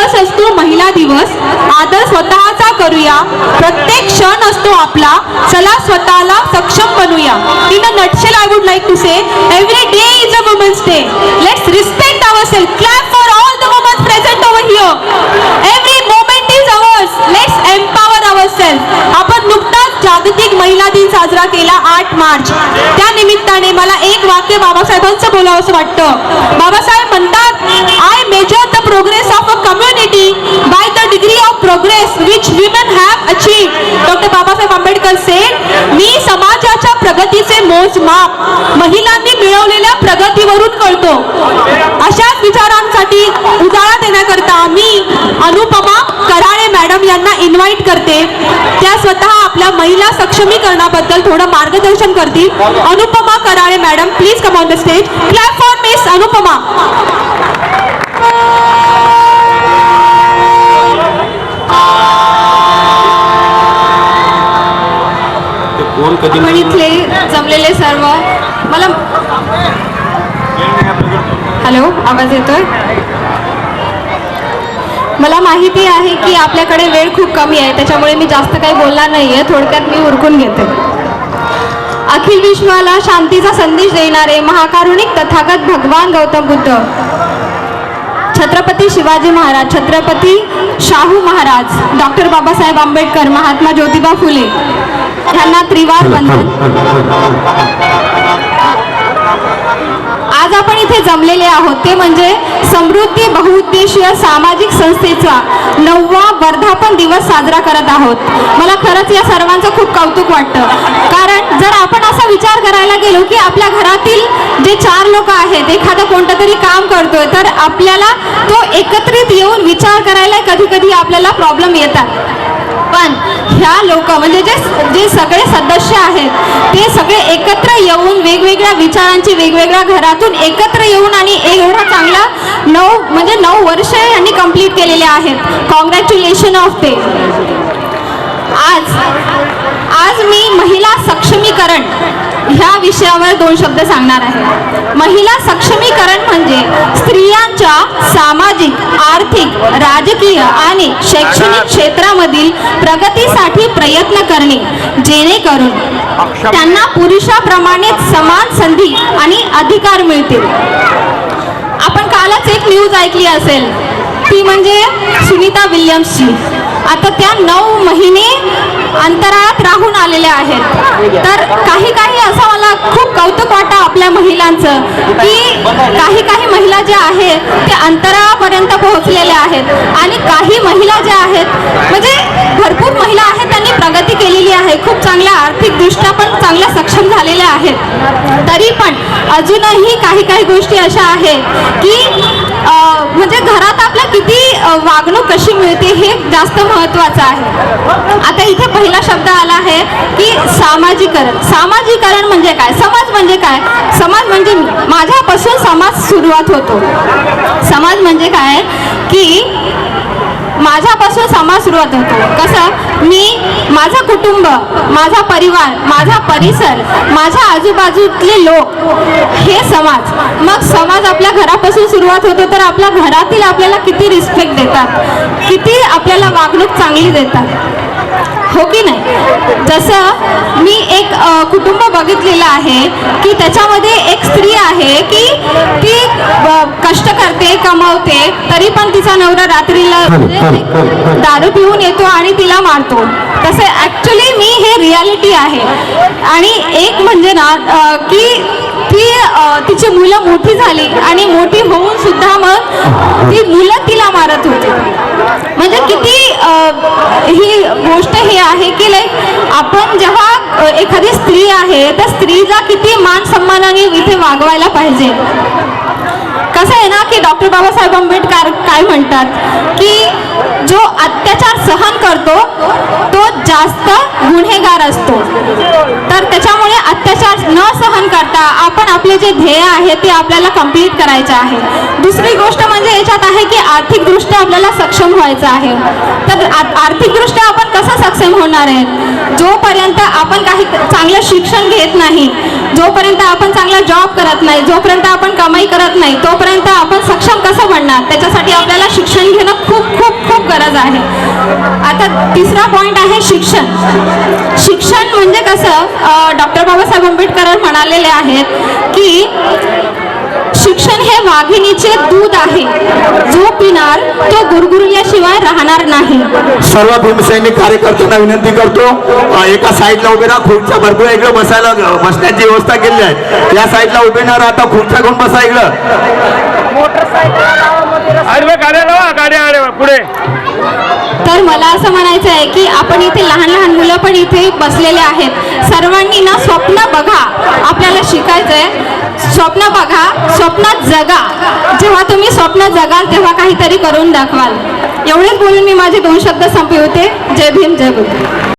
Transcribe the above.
दिवस असतो महिला दिवस. आदर स्वतःचा करूया. प्रत्येक क्षण असतो आपला. चला स्वतःला सक्षम बनूया. In a nutshell I would like to say साजरा केला आठ मार्च. त्या निमित्ताने मला एक वाक्य बाबासाहेबांचं बोलावं असं वाटतं. बाबासाहेब म्हणतात I measure the progress of a community by the degree of progress which women have achieve doctor Babasaheb Ambedkar said मी समाजाच्या प्रगतीचे मोजमाप महिलांनी मिळवलेल्या प्रगतीवरून कळतो अशाच विचारांसाठी उजाळा देण्याकरता मी अनुपमा कराळे मॅडम यांना इन्व्हाइट करते त्या स्वतः आपल्या महिला सक्षमीकरणाबद्दल थोडं मार्गदर्शन करतील. Anupama Karale madam please come on the stage clap for miss Anupama आपण इथले जमलेले सर्व. मला हॅलो आवाज येतोय? मला माहिती आहे की आपल्याकडे वेळ खूप कमी आहे त्याच्यामुळे मी जास्त काही बोलणार नाही आहे थोडक्यात मी उरकून घेते. अखिल विश्वाला शांतीचा संदेश देणारे महाकारुणिक तथागत भगवान गौतम बुद्ध. छत्रपती शिवाजी महाराज छत्रपती शाहू महाराज डॉक्टर बाबासाहेब आंबेडकर महात्मा ज्योतिबा फुले यांना त्रिवार वंदन. इथे जमलेले आहोत. ते म्हणजे समृद्धी बहुउद्देशीय सामाजिक संस्थेचा नववा वर्धापन दिवस साजरा करत आहोत. मला खरंच या सर्वांचं खूप कौतुक वाटतं. कारण जर आपण असा विचार करायला गेलो की आपल्या घरातील जे चार लोक आहेत एखादं कोणतं तरी काम करतोय तर आपल्याला तो एकत्रित येऊन विचार करायला कधी कधी आपल्याला प्रॉब्लेम येतात. पण ह्या लोक म्हणजे जे जे सगळे सदस्य आहेत ते सगळे एकत्र येऊन वेगवेगळ्या विचारांची वेगवेगळ्या घरातून एकत्र येऊन आणि एवढा चांगला नऊ म्हणजे नऊ वर्ष यांनी कंप्लीट केलेले आहेत. कॉंग्रॅच्युलेशन ऑफ ते आज आज मी महिला सक्षम विषयावर दोन शब्द सांगणार आहे. महिला सक्षमीकरण म्हणजे स्त्रियांच्या सामाजिक आर्थिक राजकीय आणि शैक्षणिक क्षेत्रामधील प्रगतीसाठी प्रयत्न करणे जेणेकरून त्यांना पुरुषाप्रमाणेच समान संधी आणि अधिकार मिळतील. आपण कालच एक न्यूज ऐकली असेल. ती म्हणजे सुनीता विल्यम्सची. आता त्या नऊ महिने अंतराळात राहून आलेल्या आहेत. तर काही काही असं मला खूप कौतुक वाटतं आपल्या महिलांचं की काही काही महिला ज्या आहेत त्या अंतराळापर्यंत पोहोचलेल्या आहेत. आणि काही महिला ज्या आहेत म्हणजे भरपूर महिला आहेत त्यांनी प्रगती केलेली आहे. खूप चांगल्या आर्थिकदृष्ट्या पण चांगल्या सक्षम झालेल्या आहेत. तरी पण अजूनही काही काही गोष्टी अशा आहेत की म्हणजे घरात आपल्या किती वागणूक कशी मिळते हे जास्त महत्त्वाचं आहे. आता इथे पहिला शब्द आला आहे की सामाजिकरण. सामाजिकरण म्हणजे काय? समाज म्हणजे काय? समाज म्हणजे माझ्यापासून समाज सुरुवात होतो. समाज म्हणजे काय? की माझ्यापासून समाज सुरुवात होतो. कसं? मी माझं कुटुंब माझा परिवार माझा परिसर माझ्या आजूबाजूतले लोक हे समाज. मग समाज आपल्या घरापासून सुरुवात होतो तर आपल्या घरातील आपल्याला किती रिस्पेक्ट देतात? किती आपल्याला वागणूक चांगली देतात? हो की नाही? जसं मी एक कुटुंब बघितलेलं आहे की त्याच्यामध्ये एक स्त्री आहे की ती कष्ट करते कमवते तरी पण तिचा नवरा रात्रीला दारू पिऊन येतो आणि तिला मारतो. तसं ॲक्च्युली मी हे रियालिटी आहे. आणि एक म्हणजे ना की ती तिची मुलं मोठी झाली आणि मोठी होऊन सुद्धा मग ती मुलं तिला मारत होती. म्हणजे किती ही गोष्ट ही आहे की लाईक आपण जेव्हा एखादी स्त्री आहे त्या स्त्रीचा किती मान सन्मानाने इथे वागवायला पाहिजे. कसं आहे ना की डॉक्टर बाबासाहेब आंबेडकर काय म्हणतात की जो अत्याचार सहन करतो तो जास्त गुन्हेगार असतो तर त्याच्यामुळे अत्याचार न सहन करता आपण आपले जे ध्येय आहे ते आपल्याला कंप्लीट करायचे आहे. दुसरी गोष्ट म्हणजे याच्यात आहे की आर्थिकदृष्ट्या आपल्याला सक्षम व्हायचं आहे. तर आर्थिकदृष्ट्या आपण कसं सक्षम होणार आहे? जोपर्यंत आपण काही चांगलं शिक्षण घेत नाही जोपर्यंत आपण चांगला जॉब करत नाही जोपर्यंत आपण कमाई करत नाही तोपर्यंत आपण सक्षम कसं बनणार? त्याच्यासाठी आपल्याला शिक्षण घेणं खूप खूप खूप गरज आहे. आता तिसरा पॉईंट आहे शिक्षण. शिक्षण कसं डॉक्टर बाबासाहेब आंबेडकर म्हणालेले आहेत की शिक्षण हे वाघिणीचे दूध आहे. जो पिणार तो गुरगुरल्याशिवाय राहणार नाही. सर्व भीमसैनिक कार्यकर्त्यांना विनंती करतो एका साईडला उभे राहा खुर्च्या भरपूर इकडे बसायला बसण्याची व्यवस्था केली आहे. या साईडला उभे न राहता खुर्च्या घेऊन बसा इकडं. आडवे गाड्या लावा गाड्या आडव्या पुढे. तर मला असं म्हणायचं आहे की आपण इथे लहान लहान मुलं पण इथे बसलेले आहेत. सर्वांनी ना स्वप्न बघा. आपल्याला शिकायचं आहे स्वप्न बघा. स्वप्नात जगा. जेव्हा तुम्ही स्वप्न जगाल तेव्हा काहीतरी करून दाखवाल. एवढेच बोलून मी माझे दोन शब्द संपवते. जय भीम जय बुद्ध.